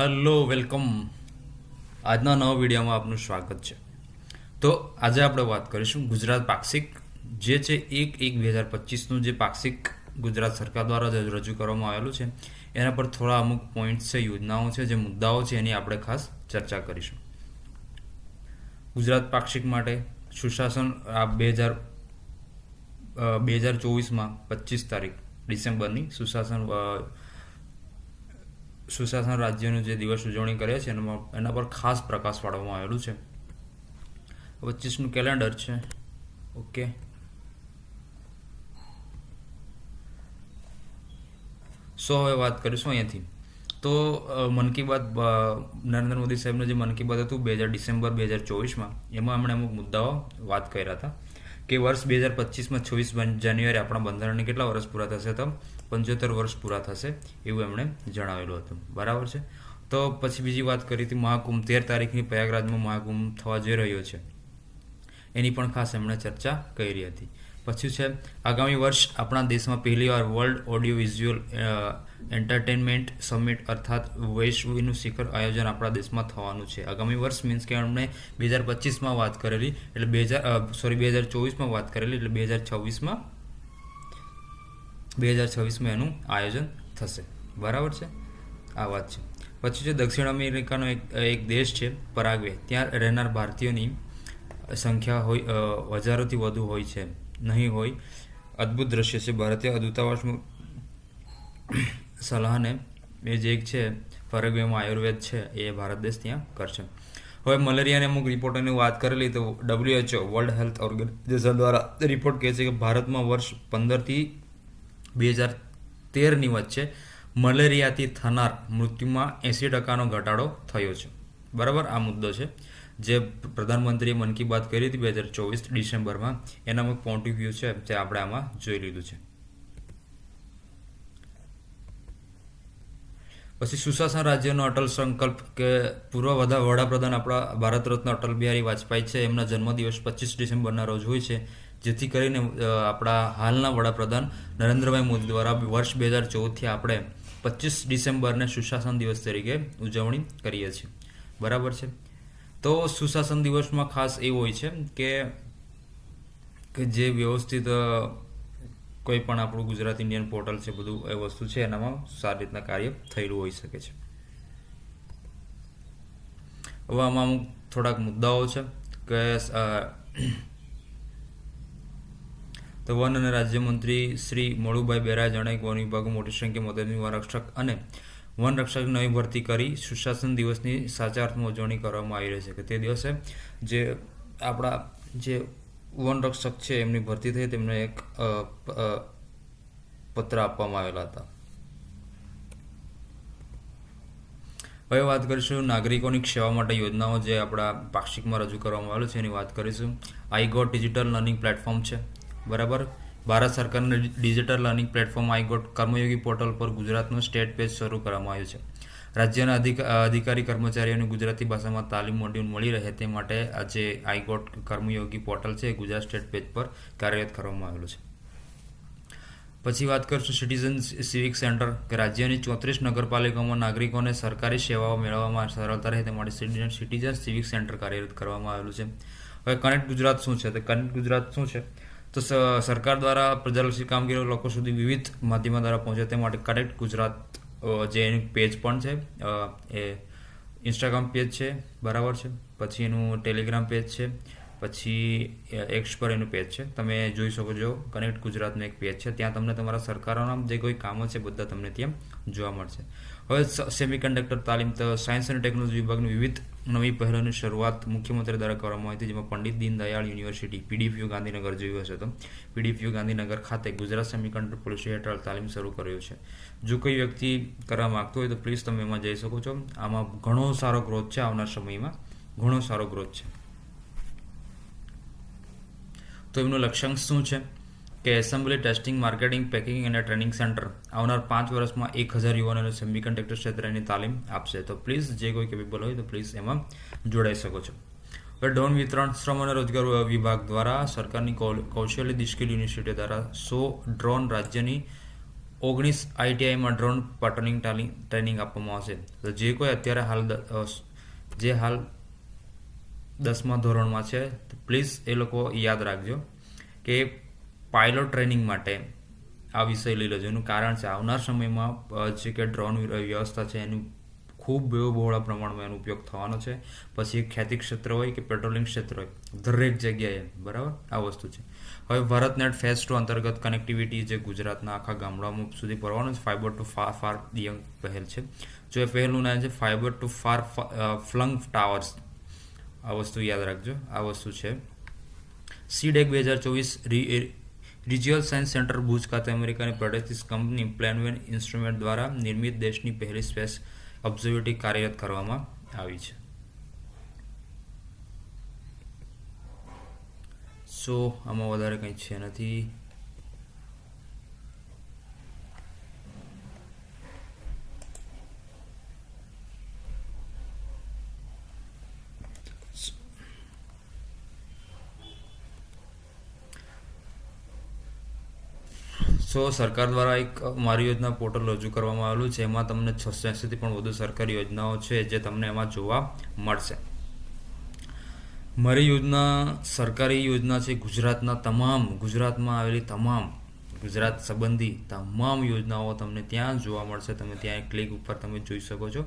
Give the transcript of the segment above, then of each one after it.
Hello welcome આજના નવા વિડીયોમાં આપનું સ્વાગત છે. તો આજે આપણે વાત કરીશું ગુજરાત પાક્ષિક, જે છે એક એક બે હજાર પચીસનું જે પાક્ષિક ગુજરાત સરકાર દ્વારા રજૂ કરવામાં આવેલું છે, એના પર થોડા અમુક પોઈન્ટ્સ છે, યોજનાઓ છે, જે મુદ્દાઓ છે, એની આપણે ખાસ ચર્ચા કરીશું. ગુજરાત પાક્ષિક માટે સુશાસન આ બે હજાર બે હજાર ચોવીસમાં પચીસ તારીખ ડિસેમ્બરની સુશાસન સુશાસન રાજ્યનું જે દિવસ ઉજવણી કરે છે, એનામાં એના પર ખાસ પ્રકાશ પાડવામાં આવેલું છે. પચીસનું કેલેન્ડર છે. ઓકે. સો હવે વાત કરીશું અહીંયાથી. તો મન કી બાત નરેન્દ્ર મોદી સાહેબનું જે મન કી બાત હતું બે હજાર ડિસેમ્બર બે હજાર ચોવીસમાં, એમાં એમણે અમુક મુદ્દાઓ વાત કર્યા હતા. કે વર્ષ બે હજાર પચીસમાં છવ્વીસ જાન્યુઆરી આપણા બંધારણને કેટલા વર્ષ પૂરા થશે તો? પંચોતેર વર્ષ પૂરા થશે એવું એમણે જણાવેલું હતું. બરાબર છે? તો પછી બીજી વાત કરી હતી, મહાકુંભ. તેર તારીખની પ્રયાગરાજમાં મહાકુંભ થવા જઈ રહ્યો છે. એની પણ ખાસ એમણે ચર્ચા કરી હતી. પછી છે, આગામી વર્ષ આપણા દેશમાં પહેલીવાર world audio visual entertainment summit અર્થાત વૈશ્વિકનું શિખર આયોજન આપણા દેશમાં થવાનું છે. આગામી વર્ષ મીન્સ કે અમને બે હજાર પચીસમાં વાત કરેલી, એટલે બે હજાર સોરી બે હજાર ચોવીસમાં વાત કરેલી, એટલે બે હજાર છવ્વીસમાં બે હજાર છવ્વીસમાં એનું આયોજન થશે. બરાબર છે? આ વાત છે. પછી છે, દક્ષિણ અમેરિકાનો એક એક દેશ છે, પરાગ્વે. ત્યાં રહેનાર ભારતીયોની સંખ્યા હોય હજારોથી વધુ હોય છે. નહીં હોય અદ્ભુત દ્રશ્ય છે ભારતીય દૂતાવાસમાં સલાહને એ જે એક છે ફરગવેમાં આયુર્વેદ છે એ ભારત દેશ ત્યાં કરશે હવે મલેરિયાને અમુક રિપોર્ટોની વાત કરેલી તો ડબ્લ્યુએચઓ વર્લ્ડ હેલ્થ ઓર્ગેનાઇઝેશન દ્વારા રિપોર્ટ કહે છે કે ભારતમાં વર્ષ પંદરથી બે હજાર તેરની વચ્ચે મલેરિયાથી થનાર મૃત્યુમાં એંસી ટકાનો ઘટાડો થયો છે બરાબર આ મુદ્દો છે જે પ્રધાનમંત્રીએ મન કી બાત કરી હતી બે હજાર ચોવીસ ડિસેમ્બરમાં, એના અમુક પોઈન્ટ વ્યૂ છે તે આપણે આમાં જોઈ લીધું છે. પછી સુશાસન રાજ્યનો અટલ સંકલ્પ કે પૂર્વ વડા વડાપ્રધાન આપણા ભારત રત્ન અટલ બિહારી વાજપેયી છે, એમના જન્મદિવસ પચીસ ડિસેમ્બરના રોજ હોય છે, જેથી કરીને આપણા હાલના વડાપ્રધાન નરેન્દ્રભાઈ મોદી દ્વારા વર્ષ બે હજાર ચૌદથી આપણે પચીસ ડિસેમ્બરને સુશાસન દિવસ તરીકે ઉજવણી કરીએ છીએ. બરાબર છે? તો સુશાસન દિવસમાં ખાસ એવું હોય છે કે જે વ્યવસ્થિત કોઈ પણ આપણું ગુજરાત ઇન્ડિયન પોર્ટલ છે, બધું એ વસ્તુ છે, એનામાં સારી રીતના કાર્ય થયેલું હોઈ શકે છે. હવે આમાં અમુક થોડાક મુદ્દાઓ છે કે તો વન અને રાજ્યમંત્રી શ્રી મોળુભાઈ બેરાએ જણાવ્યું કે વન વિભાગ મોટી સંખ્યામાં મદદની વનરક્ષક અને વનરક્ષક નવી ભરતી કરી. સુશાસન દિવસની સાચા અર્થમાં ઉજવણી કરવામાં આવી રહી છે કે તે દિવસે જે આપણા જે વનરક્ષક છે એમની ભરતી થઈ તેમને એક પત્ર આપવામાં આવેલા હતા. હવે વાત કરીશું નાગરિકોની સેવા માટે યોજનાઓ જે આપણા પાક્ષિકમાં રજૂ કરવામાં આવેલું છે એની વાત કરીશું. IGOT digital learning platform છે. બરાબર? ભારત સરકારના digital learning platform iGOT Karmayogi portal પર ગુજરાતનું સ્ટેટ પેજ શરૂ કરવામાં આવ્યું છે. રાજ્યના અધિકારી કર્મચારીઓને ગુજરાતી ભાષામાં તાલીમ મોડ્યુલ મળી રહે તે માટે આજે આઈગોટ કર્મયોગી પોર્ટલ છે ગુજરાત સ્ટેટ પેજ પર કાર્યરત કરવામાં આવેલું છે. પછી વાત કરીશું સિટીઝન સિવિક સેન્ટર કે રાજ્યની ચોત્રીસ નગરપાલિકાઓમાં નાગરિકોને સરકારી સેવાઓ મેળવવામાં સરળતા રહે તે માટે સિટીઝન સિટીઝન સિવિક સેન્ટર કાર્યરત કરવામાં આવેલું છે. હવે કનેક્ટ ગુજરાત શું છે? તો કનેક્ટ ગુજરાત શું છે? તો સરકાર દ્વારા પ્રજાલક્ષી કામગીરી લોકો સુધી વિવિધ માધ્યમો દ્વારા પહોંચે તે માટે કનેક્ટ ગુજરાત જે એનું પેજ પણ છે. એ ઇન્સ્ટાગ્રામ પેજ છે, બરાબર છે. પછી એનું ટેલિગ્રામ પેજ છે. પછી એક્સ પર એનું પેજ છે. તમે જોઈ શકો છો, કનેક્ટ ગુજરાતનું એક પેજ છે. ત્યાં તમને તમારા સરકારોના જે કોઈ કામો છે, બધા તમને ત્યાં જોવા મળશે. હવે સેમિકન્ડક્ટર તાલીમ, તો સાયન્સ અને ટેકનોલોજી વિભાગની વિવિધ નવી પહેલોની શરૂઆત મુખ્યમંત્રી દ્વારા કરવામાં આવી હતી, જેમાં પંડિત દીનદયાળ યુનિવર્સિટી પીડીપીયુ ગાંધીનગર જોયું હશે. તો પીડીપીયુ ગાંધીનગર ખાતે ગુજરાત સેમિકન્ડક્ટર પોલિસી હેઠળ તાલીમ શરૂ કર્યો છે. જો કોઈ વ્યક્તિ કરવા માંગતો હોય તો પ્લીઝ તમે એમાં જઈ શકો છો. આમાં ઘણો સારો ગ્રોથ છે આવનાર સમયમાં. ઘણો સારો ગ્રોથ છે. તો એમનું લક્ષ્યાંક શું છે? કે એસેમ્બલી ટેસ્ટિંગ, માર્કેટિંગ, પેકિંગ અને ટ્રેનિંગ સેન્ટર. આવનાર પાંચ વર્ષમાં એક હજાર યુવાનોને સેમિકન્ડક્ટર ક્ષેત્રની તાલીમ આપશે. તો પ્લીઝ જે કોઈ કેપેબલ હોય તો પ્લીઝ એમાં જોડાઈ શકો છો. હવે ડ્રોન વિતરણ, શ્રમ અને રોજગાર વિભાગ દ્વારા સરકારની કૌશલ્ય દી યુનિવર્સિટી દ્વારા સો ડ્રોન રાજ્યની ઓગણીસ આઈટીઆઈમાં ડ્રોન પાટર્નિંગ ટ્રેનિંગ આપવામાં આવશે. તો જે કોઈ અત્યારે હાલ જે હાલ દસમા ધોરણમાં છે પ્લીઝ એ લોકો યાદ રાખજો કે પાયલોટ ટ્રેનિંગ માટે આ વિષય લઈ લેજો. એનું કારણ છે, આવનાર સમયમાં જે કે ડ્રોન વ્યવસ્થા છે, એનું ખૂબ બહોળા પ્રમાણમાં એનો ઉપયોગ થવાનો છે. પછી ખેતી ક્ષેત્ર હોય કે પેટ્રોલિંગ ક્ષેત્ર હોય, દરેક જગ્યાએ, બરાબર? આ વસ્તુ છે. હવે ભારત નેટ ફેઝ ટુ અંતર્ગત કનેક્ટિવિટી જે ગુજરાતના આખા ગામડામાં સુધી પડવાનું છે fibre to far far flung પહેલ છે. જો એ પહેલનું નામ છે fibre to far flung towers આ વસ્તુ યાદ રાખજો. આ વસ્તુ છે. સીડેક બે હજાર ચોવીસ રિજિયલ સાયન્સ સેન્ટર ભુજ ખાતે અમેરિકાની પ્રોડક્ટિસ કંપની પ્લેનવેન ઇન્સ્ટ્રુમેન્ટ દ્વારા નિર્મિત દેશની પહેલી સ્પેસ ઓબ્ઝર્વેટરી કાર્યરત કરવામાં આવી છે. સો, આમાં વધારે કંઈ છે નથી. સો સરકાર દ્વારા એક મારી યોજના પોર્ટલ રજૂ કરવામાં આવેલું છે. એમાં તમને છસો એંસીથી પણ વધુ સરકારી યોજનાઓ છે જે તમને એમાં જોવા મળશે. મારી યોજના સરકારી યોજના છે. ગુજરાતના તમામ, ગુજરાતમાં આવેલી તમામ, ગુજરાત સંબંધી તમામ યોજનાઓ તમને ત્યાં જોવા મળશે. તમે ત્યાં ક્લિક ઉપર તમે જોઈ શકો છો.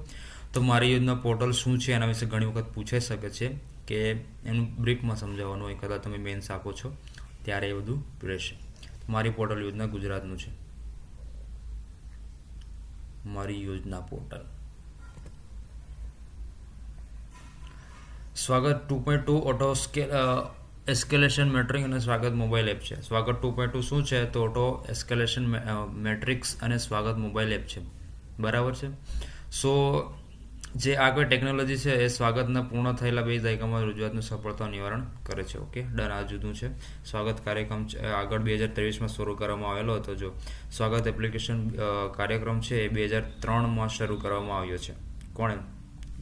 તો મારી યોજના પોર્ટલ શું છે એના વિશે ઘણી વખત પૂછાઈ શકે છે કે એનું બ્રીફમાં સમજાવવાનું હોય, કદાચ તમે મેન્સ આપો છો. ત્યારે એ બધું રહેશે. મારી પોર્ટલ યોજના ગુજરાતનું છે. મારી યોજના portal Swagat two point two auto escalation metric અને સ્વાગત મોબાઈલ એપ છે. સ્વાગત ટુ પોઈન્ટ ટુ શું છે? તો ઓટો એસ્કેલેશન મેટ્રિક્સ અને સ્વાગત મોબાઈલ એપ છે. બરાબર છે? સો જે આગળ ટેકનોલોજી છે એ સ્વાગતના પૂર્ણ થયેલા બે દાયકામાં રજૂઆતનું સફળતા નિવારણ કરે છે ઓકે ડન, આ જુદું છે. સ્વાગત કાર્યક્રમ આગળ બે હજાર ત્રેવીસમાં શરૂ કરવામાં આવેલો હતો, જો. સ્વાગત એપ્લિકેશન કાર્યક્રમ છે એ બે હજાર ત્રણમાં શરૂ કરવામાં આવ્યો છે. કોણે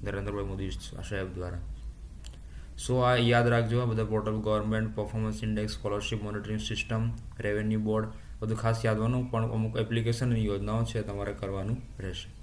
નરેન્દ્રભાઈ મોદી સાહેબ દ્વારા. સો, આ યાદ રાખજો બધા portal government performance index scholarship monitoring system revenue board બધું ખાસ યાદવાનું પણ અમુક એપ્લિકેશન યોજનાઓ છે તમારે કરવાનું રહેશે.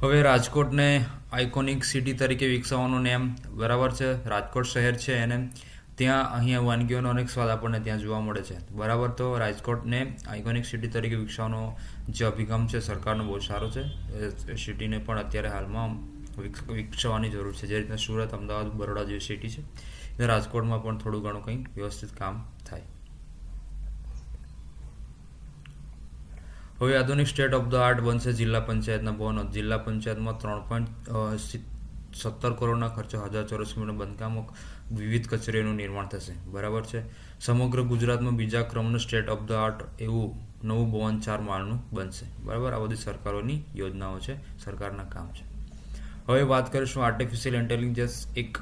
હવે રાજકોટને આઇકોનિક સિટી તરીકે વિકસાવવાનું નેમ બરાબર છે. રાજકોટ શહેર છે એને. ત્યાં અહીંયા વાનગીઓનો અનેક સ્વાદ આપણને ત્યાં જોવા મળે છે. બરાબર તો રાજકોટને આઇકોનિક સિટી તરીકે વિકસાવવાનો જે અભિગમ છે સરકારનો બહુ સારો છે. સિટીને પણ અત્યારે હાલમાં વિક- વિકસાવવાની જરૂર છે. જે રીતના સુરત, અમદાવાદ, બરોડા જેવી સિટી છે. એ રાજકોટમાં પણ થોડું ઘણું કંઈ વ્યવસ્થિત કામ થાય. હવે આધુનિક સ્ટેટ ઓફ ધ આર્ટ બનશે જિલ્લા પંચાયતના ભવનો. જિલ્લા પંચાયતમાં ત્રણ પોઈન્ટ સત્તર કરોડના ખર્ચે હજાર ચોરસ મીટર બાંધકામો વિવિધ કચેરીઓનું નિર્માણ થશે. બરાબર છે? સમગ્ર ગુજરાતમાં બીજા ક્રમનું સ્ટેટ ઓફ ધ આર્ટ એવું નવું ભવન ચાર માળનું બનશે. બરાબર? આ બધી સરકારોની યોજનાઓ છે, સરકારના કામ છે. હવે વાત કરીશું આર્ટિફિશિયલ ઇન્ટેલિજન્સ એક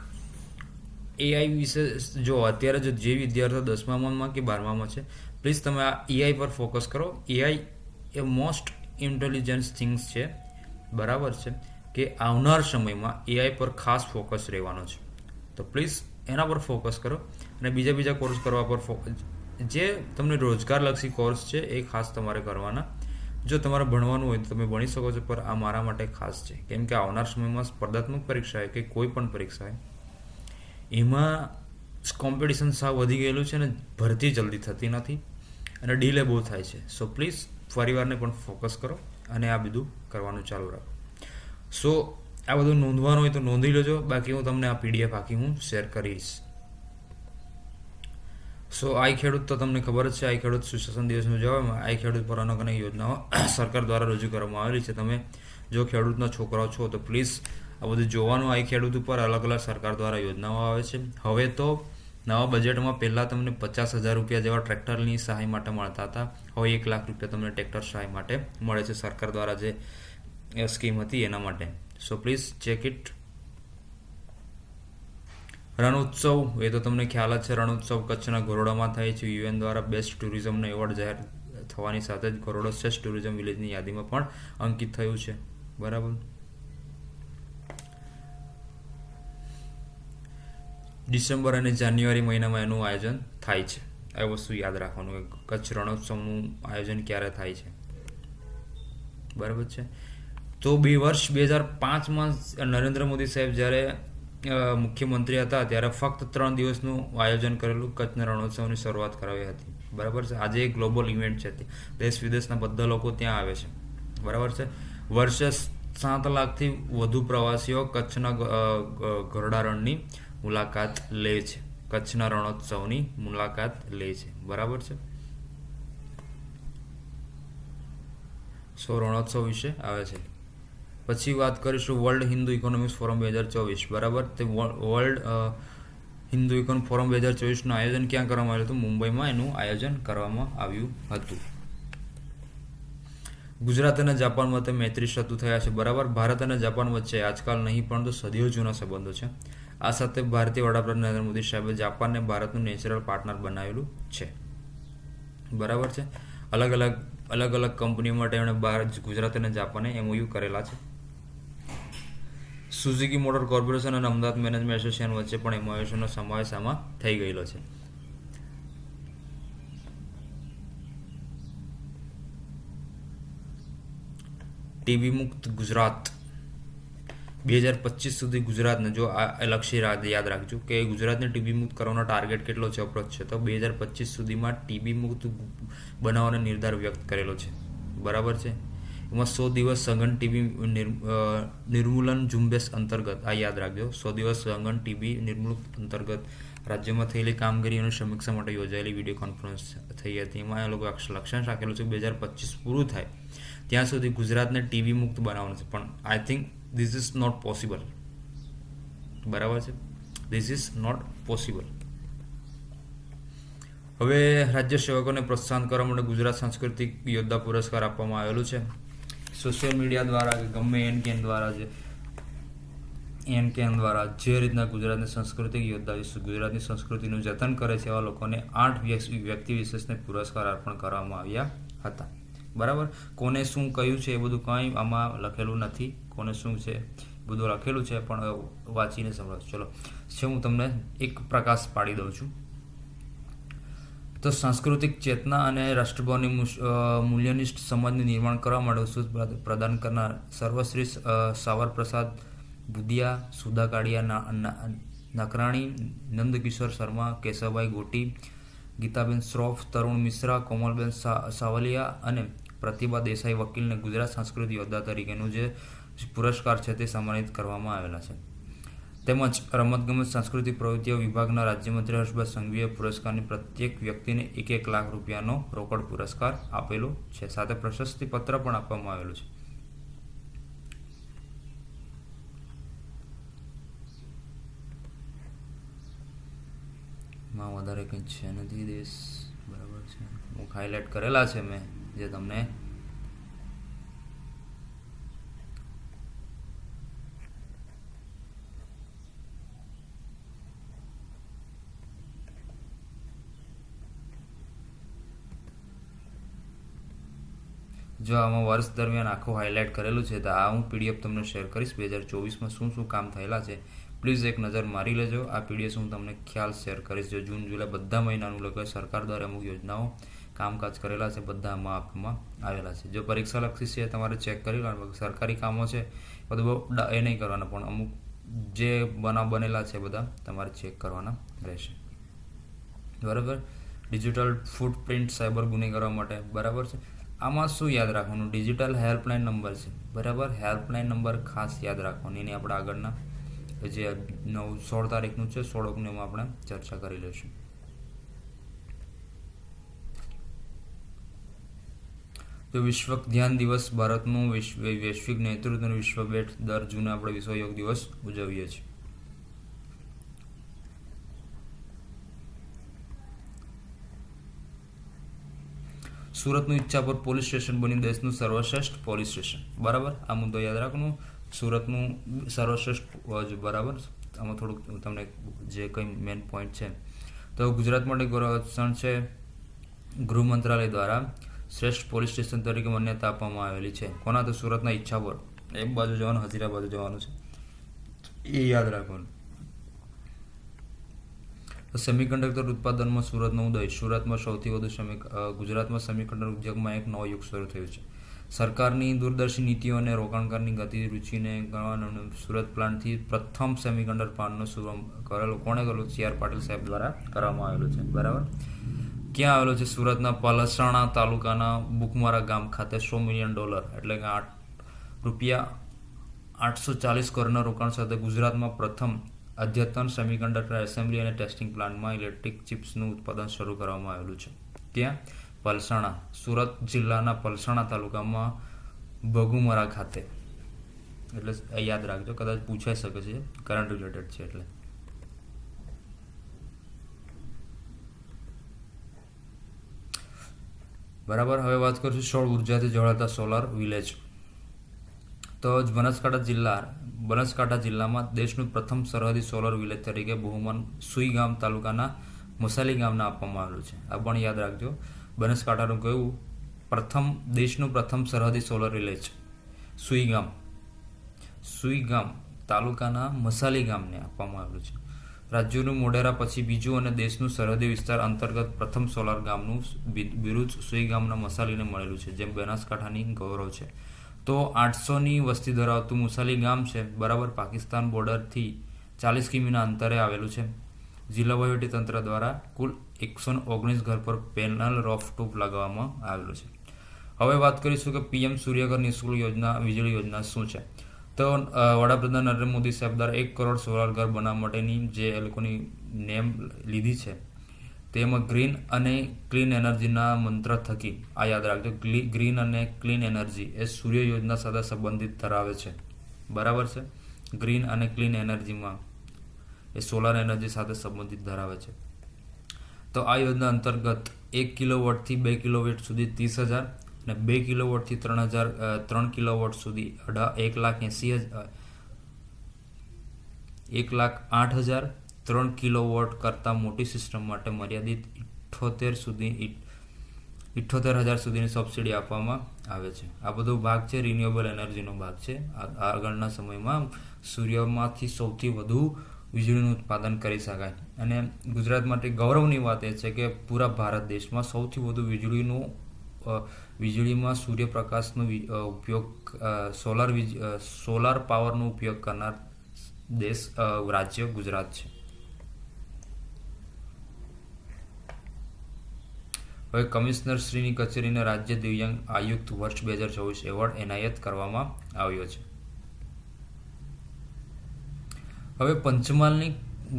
એઆઈ વિશે જો અત્યારે જો જે વિદ્યાર્થીઓ દસમામાં કે બારમામાં છે પ્લીઝ તમે આ એઆઈ પર ફોકસ કરો. એઆઈ એ મોસ્ટ ઇન્ટેલિજન્સ થિંગ્સ છે. બરાબર છે કે આવનાર સમયમાં એઆઈ પર ખાસ ફોકસ રહેવાનો છે. તો પ્લીઝ એના પર ફોકસ કરો અને બીજા બીજા કોર્સ કરવા પર ફોકસ જે તમને રોજગારલક્ષી કોર્સ છે એ ખાસ તમારે કરવાના. જો તમારે ભણવાનું હોય તો તમે ભણી શકો છો પર આ મારા માટે ખાસ છે. કેમ કે આવનાર સમયમાં સ્પર્ધાત્મક પરીક્ષા હોય કે કોઈ પણ પરીક્ષા હોય એમાં કોમ્પિટિશન સાવ વધી ગયેલું છે અને ભરતી જલ્દી થતી નથી. અને ડીલે બહુ થાય છે. સો પ્લીઝ પરિવારને પણ ફોકસ કરો અને આ બધું કરવાનું ચાલુ રાખો. સો આ બધું નોંધવાનું હોય તો નોંધી લેજો. બાકી હું તમને આ પીડીએફ આખી હું શેર કરીશ. સો આઈ ખેડૂત તો તમને ખબર જ છે. આઈ ખેડૂત સુશાસન દિવસની ઉજવવામાં આઈ ખેડૂત પર અનેક યોજનાઓ સરકાર દ્વારા રજૂ કરવામાં આવેલી છે. તમે જો ખેડૂતના છોકરાઓ છો તો પ્લીઝ આ બધું જોવાનું આ ખેડૂત ઉપર અલગ અલગ સરકાર દ્વારા યોજનાઓ આવે છે. હવે તો નવા બજેટમાં પહેલાં તમને પચાસ હજાર રૂપિયા જેવા ટ્રેક્ટરની સહાય માટે મળતા હતા. હવે એક લાખ રૂપિયા તમને ટ્રેક્ટર સહાય માટે મળે છે સરકાર દ્વારા જે સ્કીમ હતી એના માટે. So please check it Rannotsav, એ તો તમને ખ્યાલ જ છે, રણોત્સવ કચ્છના ગોરોડામાં થાય છે. યુએન દ્વારા બેસ્ટ ટુરિઝમનો એવોર્ડ જાહેર થવાની સાથે જ ગોરોડો શ્રેષ્ઠ ટુરિઝમ વિલેજની યાદીમાં પણ અંકિત થયું છે. બરાબર હવે વાત કરીશું આર્ટિફિશિયલ ઇન્ટેલિજન્સ એક એઆઈ વિશે જો અત્યારે જો જે વિદ્યાર્થીઓ દસમામાં કે બારમામાં છે પ્લીઝ તમે આ એઆઈ પર ફોકસ કરો ડિસેમ્બર અને જાન્યુઆરી મહિનામાં એનું આયોજન થાય છે. આ વસ્તુ યાદ રાખવાનું કે કચ્છ રણોત્સવનું આયોજન ક્યારે થાય છે. બરાબર છે? તો બે વર્ષ, બે હજાર પાંચમાં નરેન્દ્ર મોદી સાહેબ જ્યારે મુખ્યમંત્રી હતા ત્યારે ફક્ત ત્રણ દિવસનું આયોજન કરેલું કચ્છના રણોત્સવની શરૂઆત કરાવી હતી. બરાબર છે? આજે એક ગ્લોબલ ઇવેન્ટ છે દેશ વિદેશના બધા લોકો ત્યાં આવે છે. બરાબર છે? વર્ષે સાત લાખથી વધુ પ્રવાસીઓ કચ્છના ગ- ગરડા રણની મુલાકાત લે છે. કચ્છના રણોત્સવની મુલાકાત લે છે. બરાબર છે? સો રણોત્સવ વિશે આવે છે. પછી વાત કરીશું વર્લ્ડ હિન્દુ ઇકોનોમિક્સ ફોરમ બે હજાર ચોવીસ. બરાબર? તે વર્લ્ડ હિન્દુ ઇકોન ફોરમ બે હજાર ચોવીસનું આયોજન ક્યાં કરવામાં આવ્યું હતું? મુંબઈમાં એનું આયોજન કરવામાં આવ્યું હતું. ગુજરાત અને જાપાન વચ્ચે મૈત્રી સેતુ થયા છે. બરાબર? ભારત અને જાપાન વચ્ચે આજકાલ નહીં, પરંતુ સદીઓ જૂના સંબંધો છે. આ સાથે ભારતીય વડાપ્રધાન નરેન્દ્ર મોદી સાહેબે જાપાનને ભારતનું નેચરલ પાર્ટનર બનાવેલું છે. બરાબર છે? અલગ અલગ અલગ અલગ કંપનીઓ માટે એમણે ભારત ગુજરાત અને જાપાને એમઓયુ કરેલા છે. સુઝુકી મોટર કોર્પોરેશન અને અમદાવાદ મેનેજમેન્ટ એસોસિએશન વચ્ચે પણ એમઓયુનો સમાવેશ આમાં થઈ ગયેલો છે. ટીબી મુક્ત ગુજરાત. બે હજાર પચીસ સુધી ગુજરાતને જો આ લક્ષ્ય યાદ રાખજો કે ગુજરાતને ટીબી મુક્ત કરવાનો ટાર્ગેટ કેટલો છે, અપ્રોચ છે. તો બે હજાર પચીસ સુધીમાં ટીબી મુક્ત બનાવવાનો નિર્ધાર વ્યક્ત કરેલો છે. બરાબર છે? એમાં સો દિવસ સઘન ટીબી નિર્મૂલન ઝુંબેશ અંતર્ગત, આ યાદ રાખજો. સો દિવસ સઘન ટીબી નિર્મૂલન અંતર્ગત રાજ્યમાં થયેલી કામગીરી અને સમીક્ષા માટે યોજાયેલી વીડિયો કોન્ફરન્સ થઈ હતી. એમાં એ લોકો લક્ષ્યાંશ રાખેલું છે. બે હજાર પચીસ પૂરું થાય ત્યાં સુધી ગુજરાતને ટીવી મુક્ત બનાવવાનું છે. પણ I think this is not possible બરાબર છે? ધીસ ઇઝ નોટ પોસિબલ હવે રાજ્ય સેવકોને પ્રોત્સાહન કરવા માટે ગુજરાત સાંસ્કૃતિક યોદ્ધા પુરસ્કાર આપવામાં આવેલું છે. સોશિયલ મીડિયા દ્વારા કે ગમે એન કેન દ્વારા જે, એન કેન દ્વારા જે રીતના ગુજરાતની સાંસ્કૃતિક યોદ્ધા વિશે, ગુજરાતની સંસ્કૃતિનું જતન કરે છે એવા લોકોને આઠ વ્યક્તિ વ્યક્તિ વિશેષને પુરસ્કાર અર્પણ કરવામાં આવ્યા હતા. બરાબર? કોને શું કહ્યું છે એ બધું કંઈ આમાં લખેલું નથી. કોને શું છે બધું લખેલું છે, પણ વાંચીને સમજો ચલો છે હું તમને એક પ્રકાશ પાડી દઉં છું. તો સાંસ્કૃતિક ચેતના અને રાષ્ટ્રભાવની મૂલ્યનિષ્ઠ સમાજનું નિર્માણ કરવા માટે ઉત્સુક પ્રદાન કરનાર સર્વશ્રી સાવરપ્રસાદ સાવર પ્રસાદ બુદિયા સુધા કાળિયા નકરાણી, નંદકિશોર શર્મા, કેશવભાઈ ગોટી, ગીતાબેન શ્રોફ, તરુણ મિશ્રા, કોમલબેન સાવલિયા અને પ્રતિભા દેસાઈ વકીલને ગુજરાત સાંસ્કૃતિક યોદ્ધા તરીકેનું જે પુરસ્કાર છે તે સન્માનિત કરવામાં આવેલા છે. તેમજ રમતગમત સાંસ્કૃતિક પ્રવૃત્તિઓ વિભાગના રાજ્યમંત્રી હર્ષભાઈ સંઘવીએ પુરસ્કારની પ્રત્યેક વ્યક્તિને એક એક લાખ રૂપિયાનો રોકડ પુરસ્કાર આપેલો છે. સાથે પ્રશસ્તિ પત્ર પણ આપવામાં આવેલું છે. માં વધારે કંઈ છે નથી દેશ. બરાબર છે. હું હાઇલાઇટ કરેલા છે મેં. જે તમને જો આમાં વર્ષ દરમિયાન આખું હાઇલાઇટ કરેલું છે, તો આ હું પીડીએફ તમને શેર કરીશ. બે હજાર ચોવીસમાં શું શું કામ થયેલા છે પ્લીઝ એક નજર મારી લેજો. આ પીડીએફ હું તમને ખ્યાલ શેર કરીશ. જો જૂન, જુલાઈ બધા મહિનાનું લગભગ સરકાર દ્વારા અમુક યોજનાઓ કામકાજ કરેલા છે, બધા આપવામાં આવેલા છે. જો પરીક્ષા લક્ષી છે, તમારે ચેક કરી લેવાનું. સરકારી કામો છે બધું એ નહીં કરવાના, પણ અમુક જે બનાવ બનેલા છે બધા, તમારે ચેક કરવાના રહેશે. બરાબર? ડિજિટલ ફૂટપ્રિન્ટ સાયબર ગુને કરવા માટે, બરાબર છે? આમાં શું યાદ રાખવાનું? ડિજિટલ હેલ્પલાઇન નંબર છે. બરાબર? હેલ્પલાઇન નંબર ખાસ યાદ રાખવાનો. એની આપણે આગળના, જે નવ, સોળ તારીખનું છે, સોળ ઓગણીમાં આપણે ચર્ચા કરી લઈશું. તો વિશ્વ ધ્યાન દિવસ ભારતનું વિશ્વ વૈશ્વિક નેતૃત્વનું વિશ્વ બેઠ દર જૂને આપણે વિશ્વ યોગ દિવસ ઉજવીએ છીએ. સુરતનું ઈચ્છાપુર પોલીસ સ્ટેશન બન્યું દેશનું સર્વશ્રેષ્ઠ પોલીસ સ્ટેશન. બરાબર? આ મુદ્દો યાદ રાખવાનું. સુરતનું સર્વશ્રેષ્ઠ બરાબર? આમાં થોડુંક તમને જે કંઈ મેન પોઈન્ટ છે. તો ગુજરાત માટે ગૌરવ છે ગૃહ મંત્રાલય દ્વારા. શ્રેષ્ઠ પોલીસ સ્ટેશન તરીકે માન્યતા આપવામાં આવેલી છે. કોના તો સુરતના ઈચ્છાપુર. એક બાજુ જવાનું, હજીરા બાજુ જવાનું છે. એ યાદ રાખવાનું. સેમિકન્ડક્ટર ઉત્પાદનમાં સુરતનો ઉદય. સુરતમાં સૌથી વધુ સેમી ગુજરાતમાં સેમિકન્ડક્ટર ઉદ્યોગમાં એક નવો યુગ શરૂ થયો છે. સરકારની દૂરદર્શી નીતિઓ અને રોકાણકારની ગતિ રુચિને ગણવાનું સુરત પ્લાન્ટથી પ્રથમ સેમિકન્ડક્ટર પ્લાન્ટનો શુભારંભ કરેલો, કોણે કરેલો? સી આર પાટીલ સાહેબ દ્વારા કરવામાં આવેલો છે. બરાબર? ક્યાં આવેલો છે? સુરતના પલસાણા તાલુકાના બુકમારા ગામ ખાતે સો મિલિયન ડોલર, એટલે કે આઠ રૂપિયા આઠસો ચાલીસ કરોડના રોકાણ સાથે ગુજરાતમાં પ્રથમ અદ્યતન સેમિકન્ડક્ટર એસેમ્બલી અને ટેસ્ટિંગ પ્લાન્ટમાં ઇલેક્ટ્રિક ચિપ્સનું ઉત્પાદન શરૂ કરવામાં આવેલું છે. ત્યાં પલસાણા, સુરત જિલ્લાના પલસાણા તાલુકામાં બગુમરા ખાતે. એટલે યાદ રાખજો, કદાચ પૂછાઈ શકે છે કરંટ રિલેટેડ છે એટલે. બરાબર? હવે વાત કરીશું સૌર ઉર્જાથી જોડાતા સોલાર વિલેજ તો જ બનાસકાંઠા જિલ્લા, બનાસકાંઠા જિલ્લામાં દેશનું પ્રથમ સરહદી સોલર વિલેજ તરીકે બહુમાન સુઈગામ તાલુકાના મસાલી ગામને આપવામાં આવેલું છે. આ પણ યાદ રાખજો. બનાસકાંઠાનું કયું? પ્રથમ, દેશનું પ્રથમ સરહદી સોલર વિલેજ સુઈ ગામ. સુઈ ગામ તાલુકાના મસાલી ગામને આપવામાં આવેલું છે. રાજ્યનું મોઢેરા પછી બીજું અને દેશનું સરહદી વિસ્તાર અંતર્ગત પ્રથમ સોલાર ગામનું બિરુદ સુઈ ગામના મસાલીને મળેલું છે, જેમ બનાસકાંઠાની ગૌરવ છે. તો આઠસોની વસ્તી ધરાવતું મુસાલી ગામ છે, બરાબર પાકિસ્તાન બોર્ડરથી ચાલીસ કિમીના અંતરે આવેલું છે. જિલ્લા વહીવટી તંત્ર દ્વારા કુલ એકસો ઓગણીસ ઘર પર પેનલ રોફ ટૂપ લગાવવામાં આવેલું છે. હવે વાત કરીશું કે પીએમ સૂર્યઘર નિઃશુલ્ક યોજના, વીજળી યોજના શું છે? તો વડાપ્રધાન નરેન્દ્ર મોદી સાહેબ દ્વારા એક કરોડ સોલાર ઘર બનાવવા માટેની જે એ લોકોની નેમ લીધી છે, તેમાં ગ્રીન અને ક્લીન એનર્જીના મંત્ર થકી, આ યાદ રાખજો ગ્રીન અને ક્લીન એનર્જી એ સૂર્ય યોજના સાથે સંબંધિત ધરાવે છે. બરાબર છે? ગ્રીન અને ક્લીન એનર્જીમાં એ સોલાર એનર્જી સાથે સંબંધિત ધરાવે છે. તો આ યોજના અંતર્ગત એક કિલોવોટથી બે કિલોવોટ સુધી ત્રીસ હજાર અને બે કિલોવોટથી ત્રણ હજાર ત્રણ કિલોવોટ સુધી અઢા એક લાખ એંસી એક લાખ આઠ હજાર ત્રણ કિલોવોટ કરતાં મોટી સિસ્ટમ માટે મર્યાદિત ઇઠ્ઠોતેર સુધી ઇઠ્ઠોતેર હજાર સુધીની સબસિડી આપવામાં આવે છે. આ બધો ભાગ છે, રિન્યુએબલ એનર્જીનો ભાગ છે. આગળના સમયમાં સૂર્યમાંથી સૌથી વધુ વીજળીનું ઉત્પાદન કરી શકાય. અને ગુજરાત માટે ગૌરવની વાત એ છે કે પૂરા ભારત દેશમાં સૌથી વધુ વીજળીનું વીજળીમાં સૂર્યપ્રકાશનો ઉપયોગ સોલાર વીજ સોલાર પાવરનો ઉપયોગ કરનાર દેશ રાજ્ય ગુજરાત છે. હવે કમિશનર શ્રીની કચેરીને રાજ્ય દિવ્યાંગ આયુક્ત વર્ષ બે હજાર ચોવીસ એવોર્ડ એનાયત કરવામાં આવ્યો છે. હવે પંચમહાલની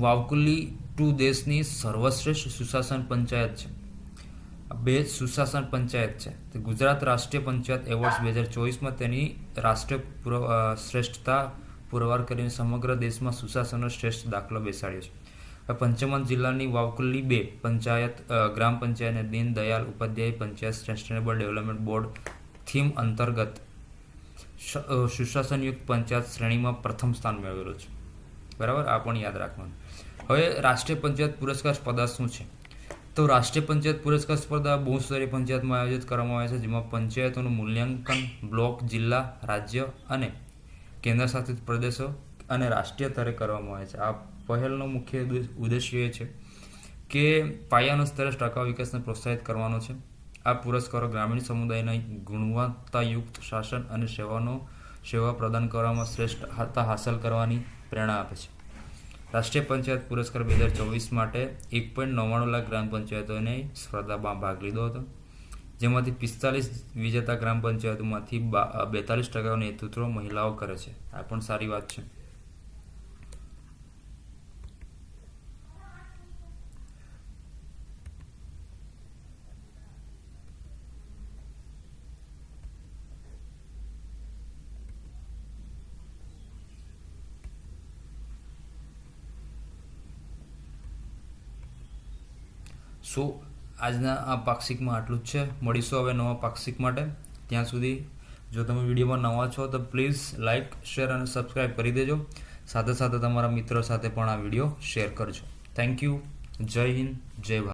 વાવકુલી ટુ દેશની સર્વશ્રેષ્ઠ સુશાસન પંચાયત છે. બે સુશાસન પંચાયત છે. તે ગુજરાત રાષ્ટ્રીય પંચાયત એવોર્ડ્સ બે હજાર ચોવીસમાં તેની રાષ્ટ્રીય શ્રેષ્ઠતા પુરવાર કરીને સમગ્ર દેશમાં સુશાસનનો શ્રેષ્ઠ દાખલો બેસાડ્યો છે. પંચમહાલ જિલ્લાની વાવકુલ્લી બે પંચાયત ગ્રામ પંચાયત અને Deen Dayal Upadhyay panchayat sustainable development board theme અંતર્ગત સુશાસનયુક્ત પંચાયત શ્રેણીમાં પ્રથમ સ્થાન મેળવેલું છે. બરાબર? આ પણ યાદ રાખવાનું. હવે રાષ્ટ્રીય પંચાયત પુરસ્કાર સ્પર્ધા શું છે? તો રાષ્ટ્રીય પંચાયત પુરસ્કાર સ્પર્ધા બહુસ્તરીય પંચાયતમાં આયોજિત કરવામાં આવે છે, જેમાં પંચાયતોનું મૂલ્યાંકન બ્લોક, જિલ્લા, રાજ્ય અને કેન્દ્ર શાસિત પ્રદેશો અને રાષ્ટ્રીય સ્તરે કરવામાં આવે છે. આ પહેલનો મુખ્ય ઉદ્દેશ્ય એ છે કે પાયાના સ્તરે ટકાઉ વિકાસને પ્રોત્સાહિત કરવાનો છે. આ પુરસ્કારો ગ્રામીણ સમુદાયના ગુણવત્તાયુક્ત શાસન અને સેવાનો, સેવા પ્રદાન કરવામાં શ્રેષ્ઠતા હાંસલ કરવાની પ્રેરણા આપે છે. રાષ્ટ્રીય પંચાયત પુરસ્કાર બે હજાર ચોવીસ માટે એક પોઈન્ટ નવ્વાણું લાખ ગ્રામ પંચાયતોને સ્પર્ધામાં ભાગ લીધો હતો. જેમાંથી પિસ્તાલીસ વિજેતા ગ્રામ પંચાયતોમાંથી બેતાલીસ ટકાનું નેતૃત્વ મહિલાઓ કરે છે. આ પણ સારી વાત છે. સો આજના આ પાક્ષિકમાં આટલું જ છે. મળીશું હવે નવા પાક્ષિક માટે. ત્યાં સુધી જો તમે વિડીયોમાં નવા છો, તો પ્લીઝ લાઇક શેર અને સબસ્ક્રાઈબ કરી દેજો. સાથે સાથે તમારા મિત્રો સાથે પણ આ વીડિયો શેર કરજો. થેન્ક યુ જય હિન્દ, જય ભારત.